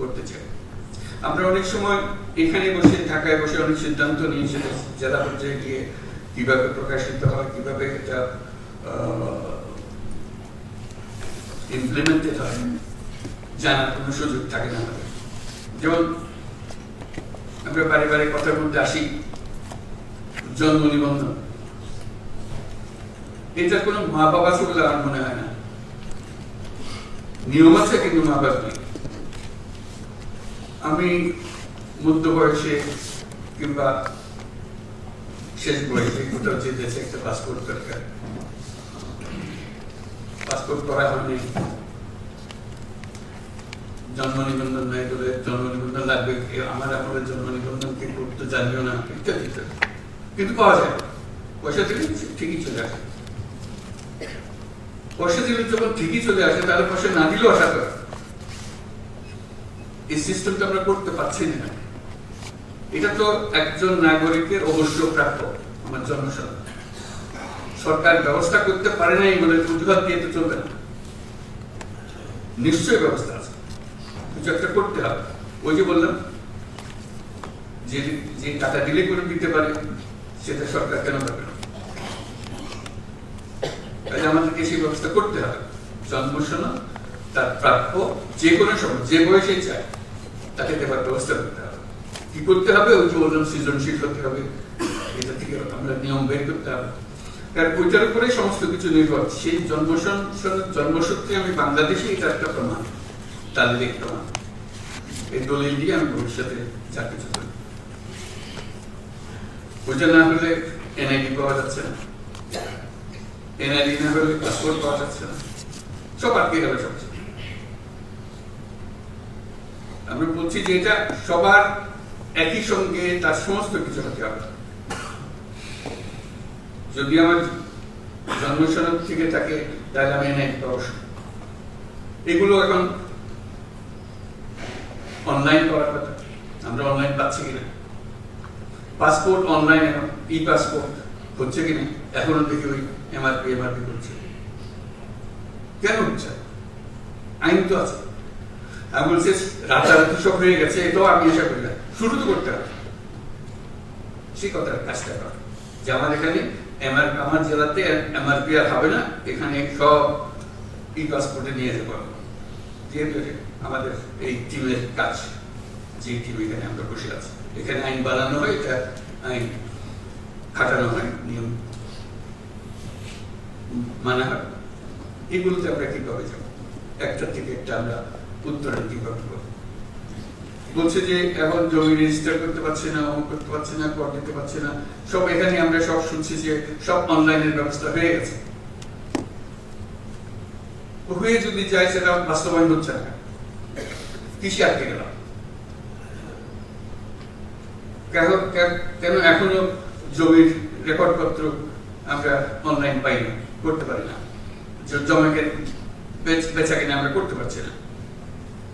করতে চাই। আমরা অনেক সময় এখানে বসে, ঢাকায় বসে অনেক সিদ্ধান্ত নিয়ে সেটা জেলা পর্যায়ে গিয়ে কীভাবে প্রকাশিত হয়, কীভাবে এটা ইমপ্লিমেন্টেড হয়, জানার কোনো সুযোগ থাকে না যেমন আমরা বারে বারে কথার মধ্যে আসি, জন্ম নিবন্ধন। এটার কোনো মা বাবা বলে আমার মনে হয় না। নিয়ম আছে কিন্তু মা বাবা নেই। আমি মধ্য বয়সে কিংবা শেষ বয়সে কোথাও যেতেছে একটা পাসপোর্ট দরকার। পাসপোর্ট করা হয়নি। জন্ম নিবন্ধন নাই বলে জন্ম নিবন্ধন লাগবে। আমার আপনাদের জন্ম নিবন্ধন কে করতে জানিও না ইত্যাদি। কিন্তু পাওয়া যায়। পয়সা দিলে ঠিকই চলে আসে। পয়সা দিলে যখন ঠিকই চলে আসে, তাহলে পয়সা না দিলেও আশা করে। এই সিস্টেমটা আমরা করতে পারছি না। এটা তো একজন নাগরিকের অবশ্য প্রাপ্য, আমার জন্মসনদ সরকার ব্যবস্থা করতে পারে নাই বলে অজুহাত দিয়ে তো চলবে না। নিশ্চয়ই ব্যবস্থা আছে। কিছু একটা করতে হবে। ওই যে বললাম, যে যে টাকা দিলে করে দিতে পারে, সেটা সরকার কেন পাবে না? তাহলে আমাদেরকে সেই ব্যবস্থা করতে হবে। জন্মসনদ তার প্রাপ্য, যে কোনো সময়, যে বয়সে চায়। তাকে দেওয়ার ব্যবস্থা করতে হবে। কি করতে হবে? ওই যে বললাম সৃজনশীল হতে হবে। এটা থেকে আমরা নিয়ম বের করতে হবে। কারণ ওইটার উপরে সমস্ত কিছু নির্ভর। সেই জন্মসন জন্মসূত্রে আমি বাংলাদেশে এটা একটা প্রমাণ, তাদের প্রমাণ। এই দলিল দিয়ে আমি ভবিষ্যতে যা কিছু করি। ওইটা না হলে এনআইডি পাওয়া যাচ্ছে না। এনআইডি না হলে পাসপোর্ট পাওয়া যাচ্ছে না। সব আটকে গেল সব আমরা বলছি যে এটা সবার একই সঙ্গে তার সমস্ত কিছু হতে হবে। যদি আমার জন্মসনদ থেকে থাকে, তাহলে আমি পাবো এগুলো এখন অনলাইন করার কথা। আমরা অনলাইন পাচ্ছি কিনা? পাসপোর্ট অনলাইন এখন ই পাসপোর্ট হচ্ছে কিনা? এখনও দেখি ওই এমআরপি এমআরপি করছে। কেন হচ্ছে? আইন তো আছে। আমি বলছি রাতারাতি হয়ে গেছে, এটাও আমি আশা করি না। শুরু তো করতে হবে। সেই কথার কাজটা কর। যে আমার এখানে আমার জেলাতে এমআরপি আর হবে না, এখানে সব ই পাসপোর্টে নিয়ে যেতে পারব যেহেতু আমাদের এই টিমের কাজ, যে টিম এখানে আমরা বসে আছি। এখানে আইন বানানো হয়, এটা আইন খাটানো হয়, নিয়ম মানা হয়। এগুলোতে আমরা কীভাবে যাব? একটা থেকে একটা আমরা উত্তরে কীভাবে করব বলছে যে, এখন জমি রেজিস্টার করতে পারছে না অমুক করতে পারছে না কর দিতে পারছে না, সব এখানে আমরা সব শুনছি যে সব অনলাইনের ব্যবস্থা হয়ে গেছে। হয়ে যদি সেটা বাস্তবায়ন হচ্ছে না। আটকে গেলাম? কেন এখনও জমির রেকর্ডপত্র আমরা অনলাইন পাই না করতে পারি না। বেচা কিনা আমরা করতে পারছি না।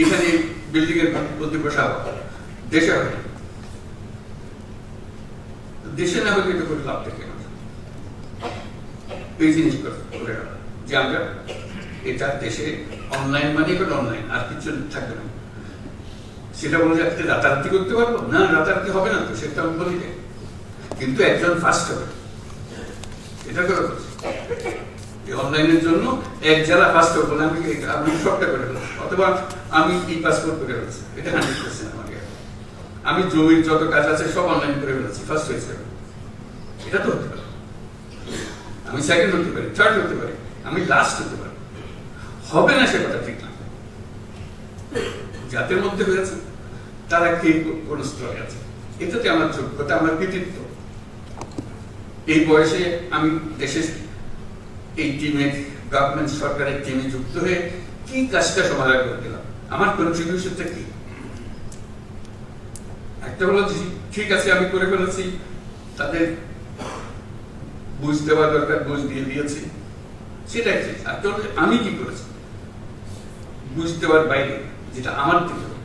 এখানে বিল্ডিং এর মধ্যে বসা দেশে। দেশে না হলে এটা করে লাভ থেকে এই জিনিস করে যে আমরা এটা দেশে অনলাইন মানে করে অনলাইন আর কিছু থাকবে না। সেটা বলে যাচ্ছে রাতারাতি করতে পারব? না, রাতারাতি হবে না তো, সেটা আমি বলি কিন্তু একজন ফার্স্ট হবে। এটা করে অনলাইনের জন্য এক জেলা হবে বলে আমি আমি সবটা করে অথবা আমি ই পাসপোর্ট করে ফেলছি এটা হান্ড্রেড পার্সেন্ট আমাকে। আমি জমির যত কাজ আছে সব অনলাইন করে ফেলেছি ফার্স্ট হয়েছে এটা তো হতে পারে। আমি সেকেন্ড হতে পারি থার্ড হতে পারি, আমি লাস্ট হতে পারি। হবে না সে কথা ঠিক না। জাতের মধ্যে হয়েছে, তারা কে কোন স্তরে আছে? এটাতে আমার যোগ্যতা, আমার কৃতিত্ব। এই বয়সে আমি দেশের এই টিমে গভর্নমেন্ট সরকারের টিমে যুক্ত হয়ে কি কাজটা সমাধান করে দিলাম? আমার কন্ট্রিবিউশনটা কি? একটা হলো ঠিক আছে আমি করে ফেলেছি তাদের বুঝ দেওয়া দরকার বুঝ দিয়ে দিয়েছি সেটা একটা একটা আমি কি করেছি? বুঝ দেওয়ার বাইরে যেটা আমার থেকে হলো,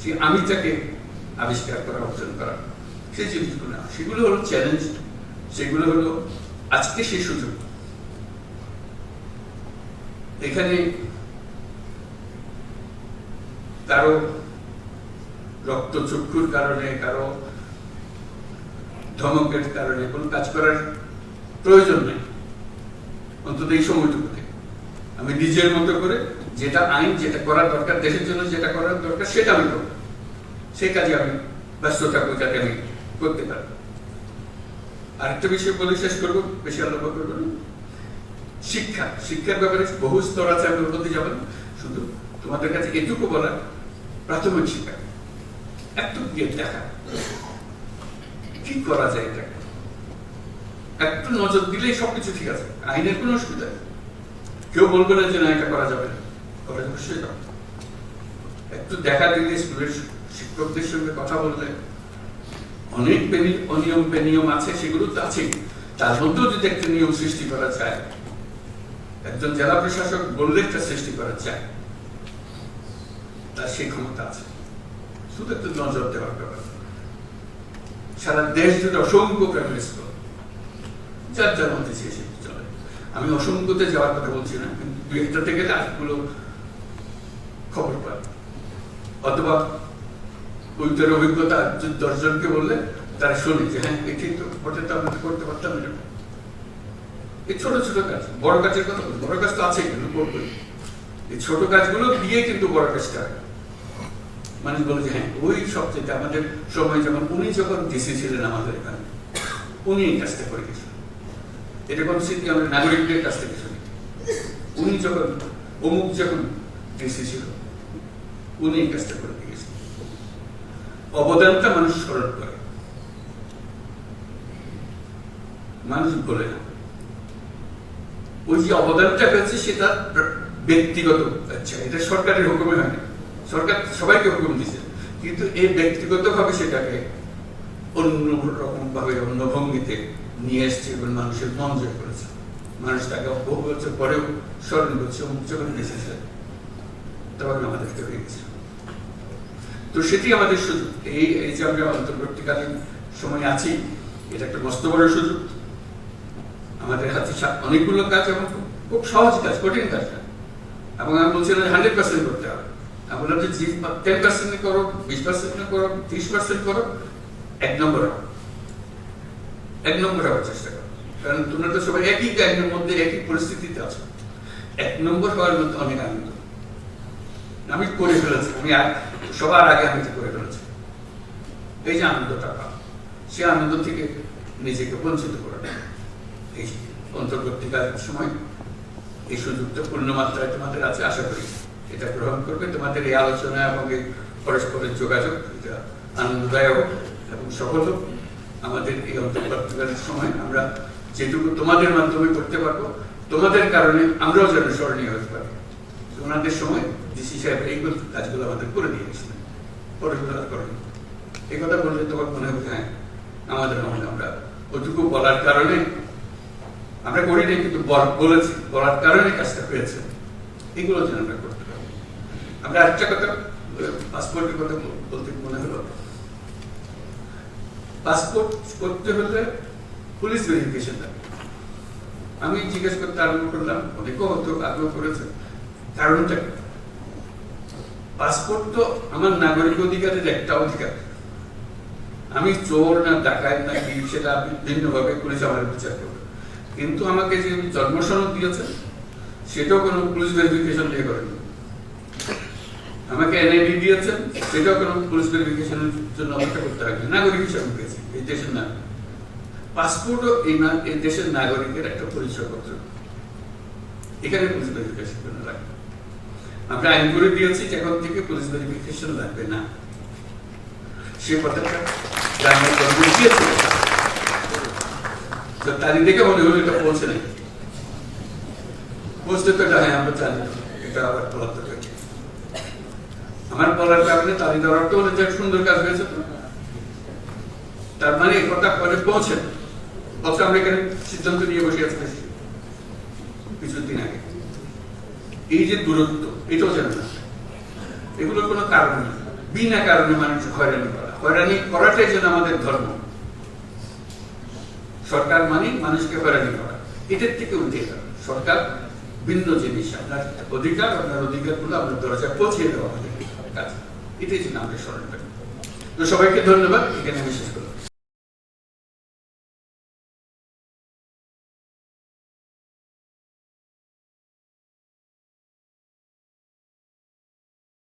সেই আমিটাকে আবিষ্কার করা অর্জন করা সেই জিনিসগুলো। সেগুলো হলো চ্যালেঞ্জ সেগুলো হলো আজকে সেই সুযোগ এখানে কারও রক্তচক্ষুর কারণে, কারও ধমকের কারণে কোনো কাজ করার প্রয়োজন নেই। অন্তত এই সময়টুকুতে আমি নিজের মতো করে যেটা আইন, যেটা করার দরকার, দেশের জন্য যেটা করার দরকার, সেটা আমি করব। সেই কাজে আমি ব্যস্ত থাকব যাতে আমি করতে পারি আরেকটা বিষয় বলে শেষ করব, বেশি আলোচনা করব না। শিক্ষা। শিক্ষার ব্যাপারে বহু স্তর আছে, আমি ওর মধ্যে যাব না। শুধু তোমাদের কাছে এটুকু বলা প্রাথমিক শিক্ষা। একটু গিয়ে দেখা। কি করা যায় এটা? একটু নজর দিলেই সবকিছু ঠিক আছে। আইনের কোনো অসুবিধা নেই। কেউ বলবে না যে না, এটা করা যাবে না। অবশ্যই একটু দেখা দিলে স্কুলের শিক্ষকদের সঙ্গে কথা বললে। অনেক অনিয়ম বেনিয়ম আছে, সেগুলো তো আছেই। তার মধ্যেও যদি একটা নিয়ম সৃষ্টি করা যায় একজন জেলা প্রশাসক বললে একটা সৃষ্টি করা যায় তার সেই ক্ষমতা আছে। শুধু একটু নজর দেওয়ার ব্যাপার। সারা দেশ জুড়ে অসংখ্য প্রাইমারি যার যার মধ্যে সে চলে। আমি অসংখ্যতে যাওয়ার কথা বলছি না, কিন্তু দুই একটাতে গেলে আরেকগুলো খবর পাই। অথবা ওইটার অভিজ্ঞতা দশজনকে বললে তারা শোনে যে হ্যাঁ এটি তো। ওটা তো আমরা করতে পারতাম না। এই ছোট ছোট কাজ। বড় কাজের কথা বড় কাজ তো আছে কিন্তু করবে এই ছোট কাজগুলো দিয়ে কিন্তু বড় কাজটা। মানুষ বলে যে হ্যাঁ ওই সবচেয়ে আমাদের সময় যখন, উনি যখন ডিসি ছিলেন আমাদের এখানে, উনি এই কাজটা করে এটা কোন স্মৃতি? নাগরিকদের কাছ থেকে শুনি। উনি যখন, অমুক যখন ডিসি ছিল, উনি এই কাজটা করে দিয়ে গেছিলেন অবদানটা মানুষ স্মরণ করে। মানুষ বলে না। ওই যে অবদানটা হয়েছে সেটা ব্যক্তিগত আচ্ছা এটা সরকারের হুকুমে হয়নি সরকার সবাইকে হুকুম দিছে কিন্তু এই ব্যক্তিগত ভাবে সেটাকে অন্য রকম ভাবে অন্য ভঙ্গিতে নিয়ে এসছে এবং মানুষের মন জয় করেছে। মানুষ তাকে বহু বছর পরেও স্মরণ করছে অমুক যখন এসেছে, তখন আমাদেরকে হয়ে গেছে। তো সেটি আমাদের সুযোগ। এই এই যে আমরা অন্তর্বর্তীকালীন সময় আছি, এটা একটা মস্ত বড় সুযোগ। আমাদের হাতে অনেকগুলো কাজ এবং খুব- সহজ কাজ, কঠিন কাজ না। এবং আমি বলছিলাম হান্ড্রেড পার্সেন্ট করতে হবে। আমি বললাম যে টেন পার্সেন্ট করো, বিশ পার্সেন্ট করো, ত্রিশ পার্সেন্ট করো, এক নম্বর হও। এক নম্বর হওয়ার চেষ্টা করো। কারণ তোমরা তো সবাই একই গাড়ির মধ্যে একই পরিস্থিতিতে আছো। এক নম্বর হওয়ার মধ্যে অনেক আনন্দ। আমি করে ফেলেছি। আমি আর সবার আগে আমি করে ফেলেছি। এই যে আনন্দটা পাও সে আনন্দ থেকে নিজেকে বঞ্চিত করে। এই অন্তর্বর্তীকালীন সময় এই সুযোগটা পূর্ণ মাত্রায় তোমাদের আছে, আশা করি। এটা গ্রহণ করবে। তোমাদের এই আলোচনা এবং এই পরস্পরের যোগাযোগ, এটা আনন্দদায়ক এবং সফল আমাদের এই অন্তর্বর্তীকালীন সময় আমরা যেটুকু তোমাদের মাধ্যমে করতে পারব, তোমাদের কারণে আমরাও যেন স্মরণীয় হতে পারি। ওনাদের সময় ডিসি সাহেব এইগুলো কাজগুলো আমাদের করে দিয়ে গেছিলেন। করেন এই কথা বললে তোমার মনে হবে হ্যাঁ আমাদের মনে আমরা ওটুকু বলার কারণে আমরা করি নাই কিন্তু বল- বলেছি, বলার কারণে কাজটা পেয়েছে এগুলো যেন আমরা করতে পারি। আমরা আরেকটা কথা পাসপোর্টের কথা বলতে মনে হলো। পাসপোর্ট করতে হলে পুলিশ ভেরিফিকেশন লাগে আমি জিজ্ঞেস করতে আরম্ভ করলাম, অনেকেও হয়তো আগ্রহ করেছে। কারণটা পাসপোর্ট তো আমার নাগরিক অধিকারের একটা অধিকার। আমি চোর না, ডাকাত না, কি সেটা ভিন্নভাবে পুলিশ আমার বিচার করবে। কিন্তু আমাকে যে জন্ম সনদ দিয়েছে, সেটাও কোনো পুলিশ ভেরিফিকেশন দিয়ে করেনি। আমাকে এনআইডি দিয়েছেন সেটাও কোনো পুলিশ ভেরিফিকেশনের জন্য অপেক্ষা করতে হবে নাগরিক হিসাবে পেয়েছি, এই দেশের নাগরিক। পাসপোর্টও এই না- এই দেশের নাগরিকের একটা পরিচয়পত্র। এখানে পুলিশ ভেরিফিকেশন জন্য লাগবে? আমরা আইন করে দিয়েছি এখন থেকে পুলিশ ভেরিফিকেশন লাগবে না। সে কথাটা গ্রামের দিয়েছে তো তাদের দেখে মনে হলো এটা পৌঁছে নাই পৌঁছতে তো এটা হ্যাঁ আমরা জানি এটা আবার হবে আমার বলার কারণে অর্থ হলো যে সুন্দর কাজ হয়েছে তো তার মানে কথা পরে পৌঁছে অথচ আমরা এখানে সিদ্ধান্ত নিয়ে বসে আছি কিছুদিন আগে এই যে দূরত্ব এটাও যেন না এগুলোর কোনো কারণ নেই বিনা কারণে মানুষ হয়রানি করা হয়রানি করাটাই যেন আমাদের ধর্ম সরকার মানে মানুষকে হয়রানি করা। এটার থেকে উঠে যাবে সরকার ভিন্ন জিনিস, আপনার অধিকার আপনার অধিকারগুলো আপনার দরজা পৌঁছে দেওয়া হবে। এটাই জন্য আমরা স্মরণ করি তো সবাইকে ধন্যবাদ। এখানে আমি শেষ